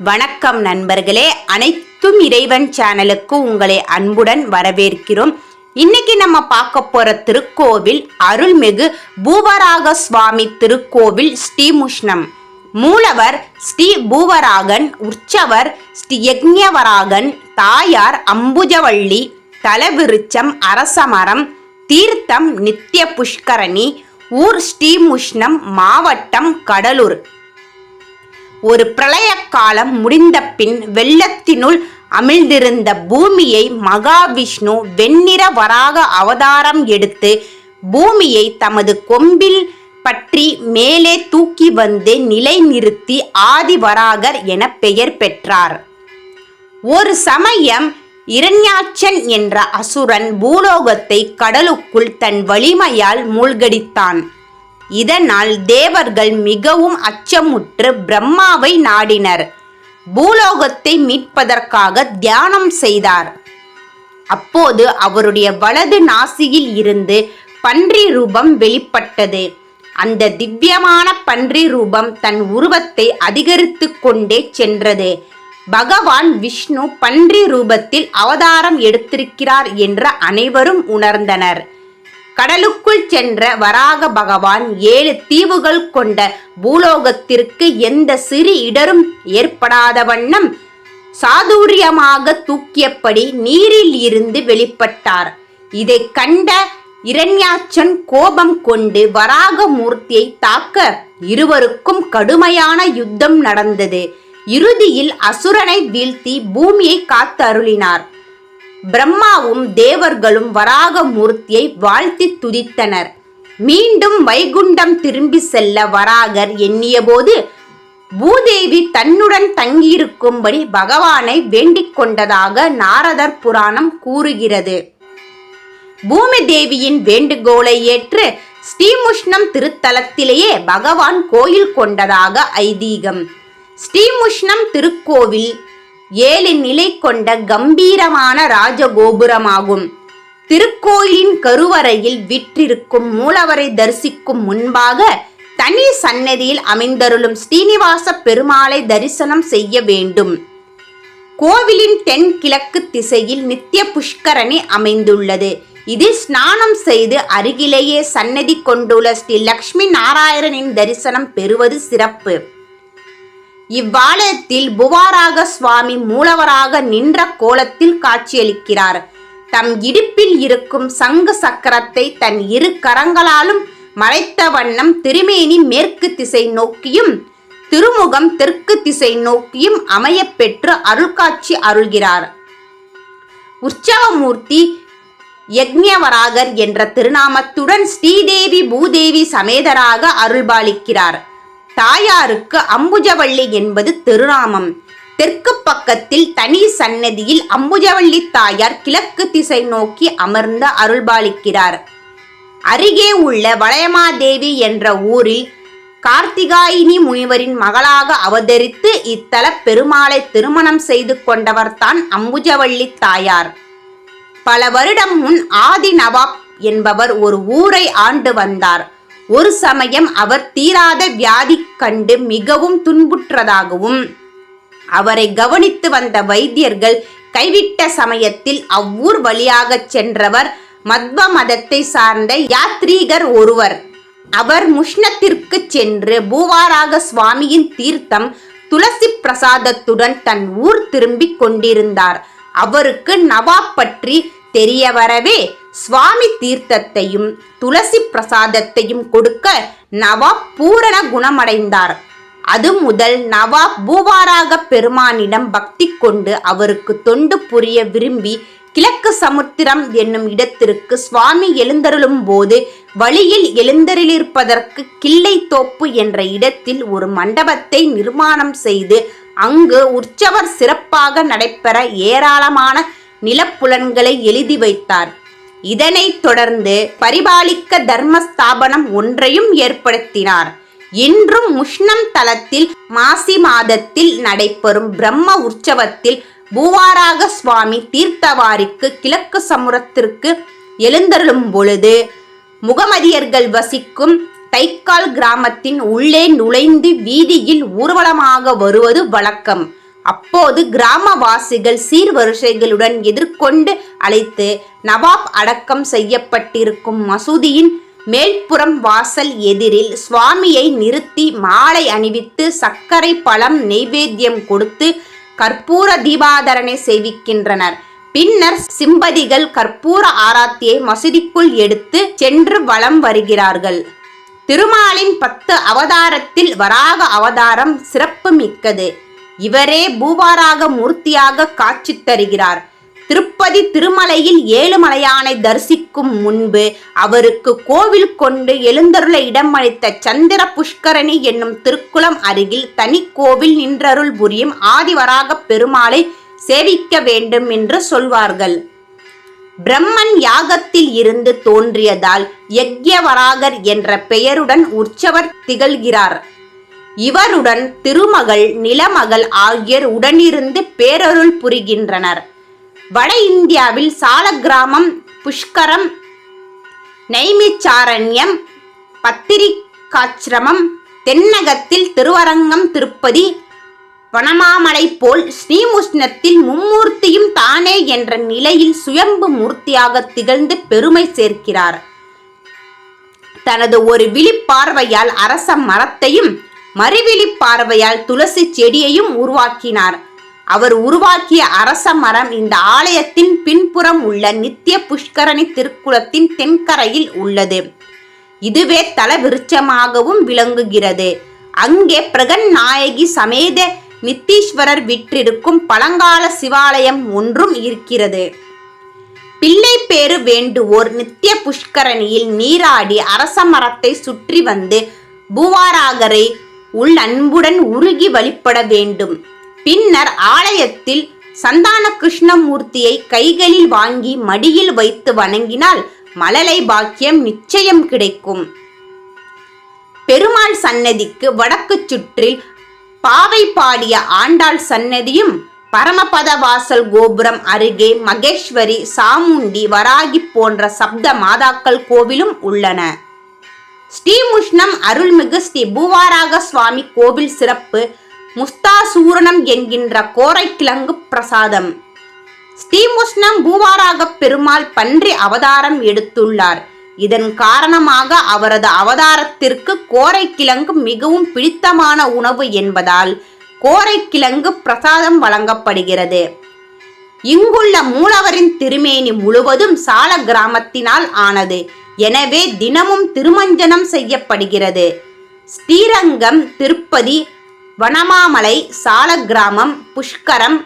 வணக்கம் நண்பர்களே. அனைத்தும் இறைவன் சேனலுக்கு உங்களை அன்புடன் வரவேற்கிறோம். இன்னைக்கு நம்ம பார்க்க போற திருக்கோவில் அருள்மிகு பூவராக சுவாமி திருக்கோவில் ஸ்ரீமுஷ்ணம். மூலவர் ஸ்ரீ பூவராகன் உற்சவர் ஸ்ரீ யக்ஞவராகன் தாயார் அம்புஜவள்ளி தலவிருச்சம் அரசமரம் தீர்த்தம் நித்திய புஷ்கரணி ஊர் ஸ்ரீமுஷ்ணம் மாவட்டம் கடலூர். ஒரு பிரளய காலம் முடிந்த பின் வெள்ளத்தினுள் அமிழ்ந்திருந்த பூமியை மகாவிஷ்ணு வெண்ணிற வராக அவதாரம் எடுத்து பூமியை தமது கொம்பில் பற்றி மேலே தூக்கி வந்து நிலைநிறுத்தி ஆதிவராகர் என பெயர் பெற்றார். ஒரு சமயம் இரண்யாட்சன் என்ற அசுரன் பூலோகத்தை கடலுக்குள் தன் வலிமையால் மூழ்கடித்தான். இதனால் தேவர்கள் மிகவும் அச்சமுற்று பிரம்மாவை நாடினர். பூலோகத்தை மீட்பதற்காக தியானம் செய்தார். அப்போது அவருடைய வலது நாசியில் இருந்து பன்றி ரூபம் வெளிப்பட்டது. அந்த திவ்யமான பன்றி ரூபம் தன் உருவத்தை அதிகரித்து கொண்டே சென்றது. பகவான் விஷ்ணு பன்றி ரூபத்தில் அவதாரம் எடுத்திருக்கிறார் என்று அனைவரும் உணர்ந்தனர். கடலுக்குள் சென்ற வராக பகவான் ஏழு தீவுகள் கொண்ட பூலோகத்திற்கு எந்த சிறு இடரும் ஏற்படாத வண்ணம் சாதுரியமாக தூக்கியபடி நீரில் இருந்து வெளிப்பட்டார். இதை கண்ட இரண்யாச்சன் கோபம் கொண்டு வராக மூர்த்தியை தாக்க இருவருக்கும் கடுமையான யுத்தம் நடந்தது. இறுதியில் அசுரனை வீழ்த்தி பூமியை காத்து அருளினார் பிரம்மாவும் தேவர்களும் வராக மூர்த்தியை வாழ்த்தி துதித்தனர். மீண்டும் வைகுண்டம் திரும்பி செல்ல வராகர் எண்ணியபோது பூதேவி தன்னுடன் தங்கியிருக்கும்படி பகவானை வேண்டிக் கொண்டதாக நாரதர் புராணம் கூறுகிறது. பூமி தேவியின் வேண்டுகோளை ஏற்று ஸ்ரீமுஷ்ணம் திருத்தலத்திலேயே பகவான் கோயில் கொண்டதாக ஐதீகம். ஸ்ரீமுஷ்ணம் திருக்கோவில் ஏழு நிலை கொண்ட கம்பீரமான ராஜகோபுரமாகும். திருக்கோயிலின் கருவறையில் விற்றிருக்கும் மூலவரை தரிசிக்கும் முன்பாக தனி சன்னதியில் அமைந்தருளும் ஸ்ரீனிவாச பெருமாளை தரிசனம் செய்ய வேண்டும். கோவிலின் தென் கிழக்கு திசையில் நித்திய புஷ்கரணி அமைந்துள்ளது. இதில் ஸ்நானம் செய்து அருகிலேயே சன்னதி கொண்டுள்ள ஸ்ரீ லக்ஷ்மி நாராயணனின் தரிசனம் பெறுவது சிறப்பு. இவ்வாலயத்தில் புவாராக சுவாமி மூலவராக நின்ற கோலத்தில் காட்சியளிக்கிறார். தம் இடுப்பில் இருக்கும் சங்கு சக்கரத்தை தன் இரு கரங்களாலும் மறைத்த வண்ணம் திருமேனி மேற்கு திசை நோக்கியும் திருமுகம் தெற்கு திசை நோக்கியும் அமையப்பெற்று அருள்காட்சி அருள்கிறார். உற்சவமூர்த்தி யக்ஞவராகர் என்ற திருநாமத்துடன் ஸ்ரீதேவி பூதேவி சமேதராக அருள்பாலிக்கிறார். தாயாருக்கு அம்புஜவள்ளி என்பது திருநாமம். தெற்கு பக்கத்தில் தனி சன்னதியில் அம்புஜவள்ளி தாயார் கிழக்கு திசை நோக்கி அமர்ந்து அருள்பாலிக்கிறார். அருகே உள்ள வளையமாதேவி என்ற ஊரில் கார்த்திகாயினி முனிவரின் மகளாக அவதரித்து இத்தல பெருமாளை திருமணம் செய்து கொண்டவர்தான் அம்புஜவள்ளி தாயார். பல வருடம் முன் ஆதி நவாப் என்பவர் ஒரு ஊரை ஆண்டு வந்தார். ஒரு சமயம் அவர் தீராத வியாதி கண்டு மிகவும் துன்புற்றதாகவும் அவரை கவனித்து வந்த வைத்தியர்கள் கைவிட்ட சமயத்தில் அவ்வூர் வழியாக சென்றவர் மத்வ மதத்தை சார்ந்த யாத்ரீகர் ஒருவர். அவர் முஷ்ணத்திற்கு சென்று பூவாராக சுவாமியின் தீர்த்தம் துளசி பிரசாதத்துடன் தன் ஊர் திரும்பிக் கொண்டிருந்தார். அவருக்கு நவாப் பற்றி தெரிய வரவே சுவாமி தீர்த்தத்தையும் துளசி பிரசாதத்தையும் கொடுக்க நவாப் பூரண குணமடைந்தார். அது முதல் நவாப் பூவாராக பெருமானிடம் பக்தி கொண்டு அவருக்கு தொண்டு புரிய விரும்பி கிழக்கு சமுத்திரம் என்னும் இடத்திற்கு சுவாமி எழுந்தருளும் போது வழியில் எழுந்தருளிருப்பதற்கு கிள்ளை தோப்பு என்ற இடத்தில் ஒரு மண்டபத்தை நிர்மாணம் செய்து அங்கு உற்சவர் சிறப்பாக நடைபெற ஏராளமான நிலப்புலன்களை எழுதி வைத்தார். இதனைத் தொடர்ந்து பரிபாலிக்க தர்மஸ்தாபனம் ஒன்றையும் ஏற்படுத்தினார். இன்றும் முஷ்ணம் தலத்தில் மாசி மாதத்தில் நடைபெறும் பிரம்ம உற்சவத்தில் பூவாராக சுவாமி தீர்த்தவாரிக்கு கிழக்கு சமுரத்திற்கு எழுந்தருளும் பொழுது முகமதியர்கள் வசிக்கும் தைக்கால் கிராமத்தின் உள்ளே நுழைந்து வீதியில் ஊர்வலமாக வருவது வழக்கம். அப்போது கிராமவாசிகள் சீர்வரிசைகளுடன் எதிர்கொண்டு அழைத்து நவாப் அடக்கம் செய்யப்பட்டிருக்கும் மசூதியின் மேல்புறம் வாசல் எதிரில் சுவாமியை நிறுத்தி மாலை அணிவித்து சர்க்கரை பழம் நெய்வேத்தியம் கொடுத்து கற்பூர தீபாதரனை சேவிக்கின்றனர். பின்னர் சிம்பதிகள் கற்பூர ஆராத்தியை மசூதிக்குள் எடுத்து சென்று வலம் வருகிறார்கள். திருமாலின் பத்து அவதாரத்தில் வராக அவதாரம் சிறப்பு மிக்கது இவரே பூவாராக மூர்த்தியாக காட்சி தருகிறார். திருப்பதி திருமலையில் ஏழுமலையானை தரிசிக்கும் முன்பு அவருக்கு கோவில் கொண்டு எழுந்தருள இடமளித்த சந்திர புஷ்கரணி என்னும் திருக்குளம் அருகில் தனி கோவில் நின்றருள் புரியும் ஆதிவராக பெருமாளை சேவிக்க வேண்டும் என்று சொல்வார்கள். பிரம்மன் யாகத்தில் இருந்து தோன்றியதால் யக்ஞவராகர் என்ற பெயருடன் உற்சவர் திகழ்கிறார். இவருடன் திருமகள் நிலமகள் ஆகியோர் உடனிருந்து பேரருள் புரிகின்றனர். வட இந்தியாவில் சாலக்கிராமம் புஷ்கரம் நைமிச்சாரண்யம் பத்திரிகாச்சிரமம் தென்னகத்தில் திருவரங்கம் திருப்பதி வனமாமலை போல் ஸ்ரீமுஷ்ணத்தில் மும்மூர்த்தியும் தானே என்ற நிலையில் சுயம்பு மூர்த்தியாக திகழ்ந்து பெருமை சேர்க்கிறார். தனது ஒரு விழிப்பார்வையால் அரச மரத்தையும் மறிவிழி பார்வையால் துளசி செடியையும் உருவாக்கினார். அவர் உருவாக்கிய அரச மரம் இந்த ஆலயத்தின் பின்புறம் உள்ள நித்திய புஷ்கரணி திருக்குளத்தின் தென்கரையில் உள்ளது. இதுவே தல விருட்சமாகவும் விளங்குகிறது. அங்கே பிரகன் நாயகி சமேத நித்தீஸ்வரர் விற்றிருக்கும் பழங்கால சிவாலயம் ஒன்றும் இருக்கிறது. பிள்ளை பேரு வேண்டுவோர் நித்திய புஷ்கரணியில் நீராடி அரச மரத்தை சுற்றி வந்து பூவாராகரை உள் அன்புடன் உருகி வழிபட வேண்டும். பின்னர் ஆலயத்தில் சந்தான கிருஷ்ணமூர்த்தியை கைகளில் வாங்கி மடியில் வைத்து வணங்கினால் மழலை பாக்கியம் நிச்சயம் கிடைக்கும். பெருமாள் சன்னதிக்கு வடக்கு சுற்றில் பாவை பாடிய ஆண்டாள் சன்னதியும் பரமபத வாசல் கோபுரம் அருகே மகேஸ்வரி சாமுண்டி வராகி போன்ற சப்த மாதாக்கள் கோவிலும் உள்ளன. ஸ்ரீமுஷ்ணம் அருள்மிகு ஸ்ரீ பூவாராக சுவாமி கோவில் சிறப்பு முஸ்தாசூரணம் என்கின்ற கோரைக்கிழங்கு பிரசாதம். ஸ்ரீமுஷ்ணம் பூவாராக பெருமாள் பன்றி அவதாரம் எடுத்துள்ளார். இதன் காரணமாக அவரது அவதாரத்திற்கு கோரைக்கிழங்கு மிகவும் பிடித்தமான உணவு என்பதால் கோரைக்கிழங்கு பிரசாதம் வழங்கப்படுகிறது. இங்குள்ள மூலவரின் திருமேனி முழுவதும் சால கிராமத்தினால் ஆனது. எனவே தினமும் திருமஞ்சனம் செய்யப்படுகிறது. ஸ்ரீரங்கம் திருப்பதி வனமாமலை சாலக்கிராமம் புஷ்கரம்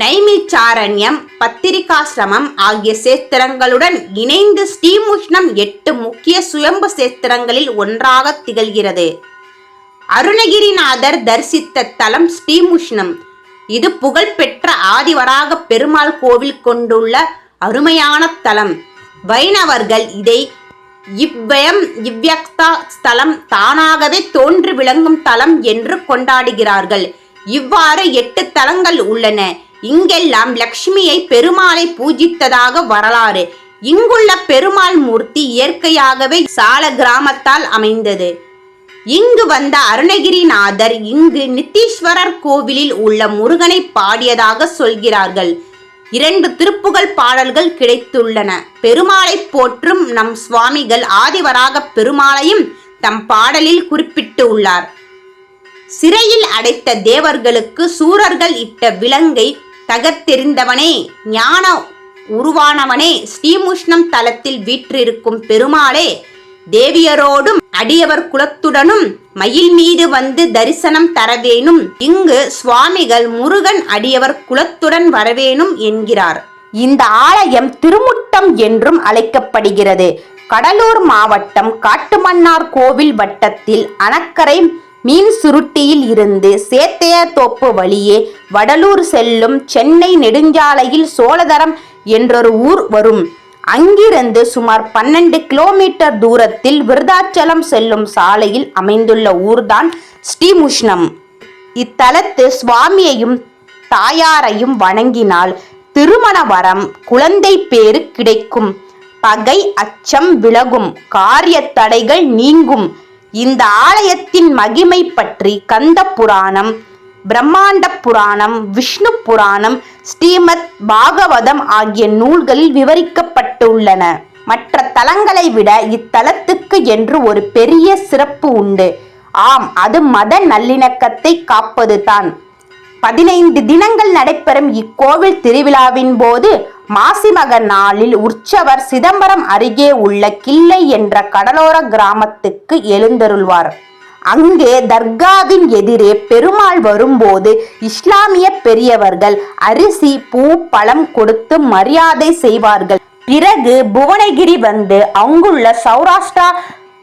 நைமிச்சாரண்யம் பத்திரிகாசிரமம் ஆகிய சேத்திரங்களுடன் இணைந்து ஸ்ரீமுஷ்ணம் எட்டு முக்கிய சுயம்பு சேத்திரங்களில் ஒன்றாக திகழ்கிறது. அருணகிரிநாதர் தரிசித்த தலம் ஸ்ரீமுஷ்ணம். இது புகழ்பெற்ற ஆதிவராக பெருமாள் கோவில் கொண்டுள்ள அருமையான தலம். வைணவர்கள் இதை இவ்வயம் இவ்யக்தா ஸ்தலம் தானாகவே தோன்று விளங்கும் தலம் என்று கொண்டாடுகிறார்கள். இவ்வாறு எட்டு தலங்கள் உள்ளன. இங்கெல்லாம் லக்ஷ்மியை பெருமாளை பூஜித்ததாக வரலாறு. இங்குள்ள பெருமாள் மூர்த்தி இயற்கையாகவே சால கிராமத்தால் அமைந்தது. இங்கு வந்த அருணகிரிநாதர் இங்கு நித்தீஸ்வரர் கோவிலில் உள்ள முருகனை பாடியதாக சொல்கிறார்கள். இரண்டு திருப்புகழ் பாடல்கள் கிடைத்துள்ளன. பெருமாளை போற்றும் நம் சுவாமிகள் ஆதிவராக பெருமாளையும் தம் பாடலில் குறிப்பிட்டு உள்ளார். சிறையில் அடைத்த தேவர்களுக்கு சூரர்கள் இட்ட விலங்கை தகர்த்தெறிந்தவனே ஞான உருவானவனே ஸ்ரீமுஷ்ணம் தலத்தில் வீற்றிருக்கும் பெருமாளே தேவியரோடும் அடியவர் குலத்துடனும் மயில் மீது வந்து தரிசனம் தரவேணும் இங்கு சுவாமிகள் முருகன் அடியவர் குலத்துடன் வரவேணும் என்கிறார். இந்த ஆலயம் திருமுட்டம் என்றும் அழைக்கப்படுகிறது. கடலூர் மாவட்டம் காட்டுமன்னார் கோவில் வட்டத்தில் அணக்கரை மீன் சுருட்டியில் இருந்து சேத்தையத்தோப்பு வழியே வடலூர் செல்லும் சென்னை நெடுஞ்சாலையில் சோழதரம் என்றொரு ஊர் வரும். அங்கிருந்து சுமார் பன்னெண்டு கிலோமீட்டர் தூரத்தில் விருதாச்சலம் செல்லும் சாலையில் அமைந்துள்ள ஊர்தான் ஸ்ரீமுஷ்ணம். இத்தலத்து சுவாமியையும் தாயாரையும் வணங்கினால் திருமண வரம் குழந்தை பேறு கிடைக்கும். பகை அச்சம் விலகும் காரிய தடைகள் நீங்கும். இந்த ஆலயத்தின் மகிமை பற்றி கந்த புராணம் பிரம்மாண்ட புராணம் விஷ்ணு புராணம் ஸ்ரீமத் பாகவதம் ஆகிய நூல்களில் விவரிக்கப்பட்டுள்ளன. மற்ற தலங்களை விட இத்தலத்துக்கு என்று ஒரு பெரிய சிறப்பு உண்டு. ஆம் அது மத நல்லிணக்கத்தை காப்பதுதான். பதினைந்து தினங்கள் நடைபெறும் இக்கோவில் திருவிழாவின் போது மாசிமக நாளில் உற்சவர் சிதம்பரம் அருகே உள்ள கிள்ளை என்ற கடலோர கிராமத்துக்கு எழுந்தருள்வார். அங்கே தர்காவின் எதிரே பெருமாள் வரும்போது இஸ்லாமிய பெரியவர்கள் அரிசி பூ பழம் கொடுத்து மரியாதை செய்வார்கள். பிறகு புவனகிரி வந்து அங்குள்ள சௌராஷ்டிரா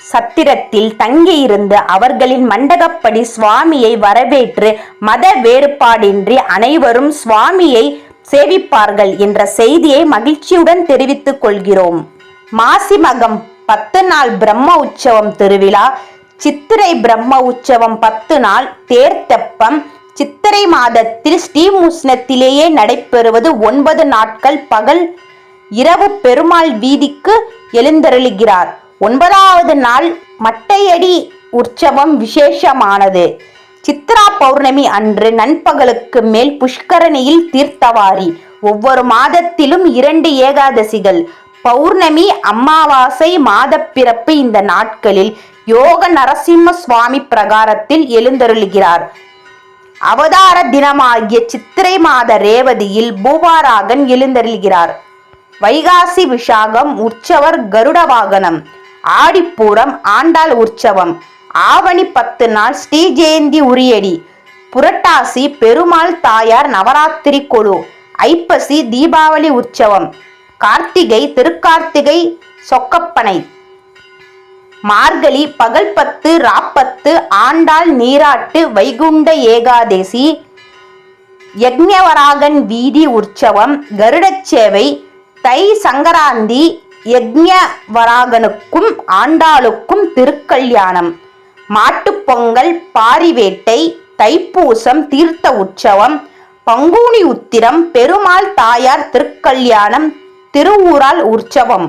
சத்திரத்தில் தங்கியிருந்து அவர்களின் மண்டகப்படி சுவாமியை வரவேற்று மத வேறுபாடின்றி அனைவரும் சுவாமியை சேவிப்பார்கள் என்ற செய்தியை மகிழ்ச்சியுடன் தெரிவித்துக் கொள்கிறோம். மாசி மகம் பத்து நாள் பிரம்ம உற்சவம் திருவிழா சித்திரை பிரம்ம உற்சவம் பத்து நாள் தேர் தெப்பம். சித்திரை மாதத்தில் ஸ்ரீமுஷ்ணத்திலேயே நடைபெறுவது ஒன்பது நாட்கள் பகல். இரவு பெருமாள் வீதிக்கு எழுந்தருளுகிறார். ஒன்பதாவது நாள் மட்டையடி உற்சவம் விசேஷமானது. சித்ரா பௌர்ணமி அன்று நண்பகலுக்கு மேல் புஷ்கரணியில் தீர்த்தவாரி. ஒவ்வொரு மாதத்திலும் இரண்டு ஏகாதசிகள். பௌர்ணமி அமாவாசை மாதப்பிறப்பு இந்த நாட்களில் யோக நரசிம்ம சுவாமி பிரகாரத்தில் எழுந்தருளுகிறார். அவதார தினமாகிய சித்திரை மாத ரேவதியில் பூபாராகன் எழுந்தருள்கிறார். வைகாசி விஷாகம் உற்சவர் கருட வாகனம் ஆடிப்பூரம் ஆண்டாள் உற்சவம் ஆவணி பத்து நாள் ஸ்ரீ ஜெயந்தி உரியடி புரட்டாசி பெருமாள் தாயார் நவராத்திரி கொழு ஐப்பசி தீபாவளி உற்சவம் கார்த்திகை திருக்கார்த்திகை சொக்கப்பனை மார்கழி பகல் பத்து ராப்பத்து ஆண்டாள் நீராட்டு வைகுண்ட ஏகாதசி யக்ஞவராகன் வீதி உற்சவம் கருடச்சேவை தை சங்கராந்தி யக்ஞவராகனுக்கும் ஆண்டாளுக்கும் திருக்கல்யாணம் மாட்டுப்பொங்கல் பாரிவேட்டை தைப்பூசம் தீர்த்த உற்சவம் பங்குனி உத்திரம் பெருமாள் தாயார் திருக்கல்யாணம் திருவூரால் உற்சவம்.